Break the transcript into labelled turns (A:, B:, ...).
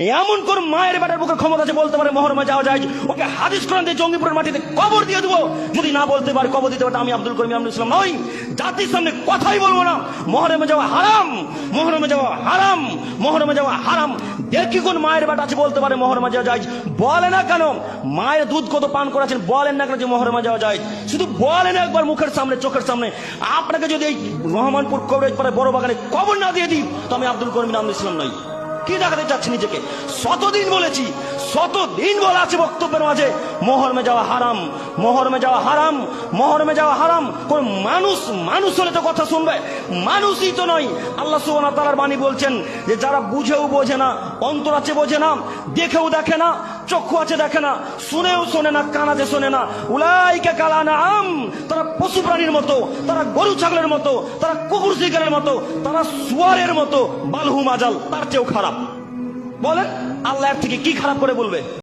A: এমন কোন মায়ের বেটার বুকে ক্ষমতা আছে বলতে পারে মহরমে যাওয়া যায়? ওকে হাদিস কোরআন দিয়ে জঙ্গিপুরের মাটিতে কবর দিয়ে দেবো। যদি না বলতে পারে, কবর দিতে পারে আমি আব্দুল করিম আব্দুল ইসলাম নই। জাতির সামনে কথাই বলব না। মহরমে যাওয়া হারাম। মহরমে যাওয়া হারাম। মহরমে যাওয়া হারাম। দেখি কোন মায়ের বেটা আছে বলতে পারে মহরমে যাওয়া যায়। বলে না কেন? মায়ের দুধ কত পান করেছেন, বলেন না কেন যে মহরমে যাওয়া যায়? শুধু বলেন একবার মুখের সামনে, চোখের সামনে। আপনাকে যদি এই রহমানপুর কবরেজ পরে বড় বাগানে কবর না দিয়ে দিই, তো আমি আব্দুল করিম আব্দুল ইসলাম নই। কি দেখাতে চাচ্ছি নিজেকে? শতদিন বলেছি, শতদিন বলা আছে বক্তব্যের মাঝে। মহরমে যাওয়া হারাম, মহরমে যাওয়া হারাম, মহরমে যাওয়া হারাম। কোন মানুষ মানুষ হলে তো কথা শুনবে। মানুষই তো নয়। আল্লাহ সুবহানাহু ওয়া তাআলার বাণী বলছেন যে, যারা বুঝেও বোঝে না অন্তর আছে বোঝে না, দেখেও দেখে না চক্ষু আছে, দেখে না। শুনেও শোনে না, কান শোনে না। উলাইকা কালানা আম তারা পশু প্রাণীর মতো, তারা গরু ছাগলের মতো, তারা কুকুর শিকারের মতো, তারা সুয়ারের মতো, বালহু মাজাল, তার চেয়েও খারাপ। বলেন, আল্লাহ থেকে কি খারাপ করে বলবে?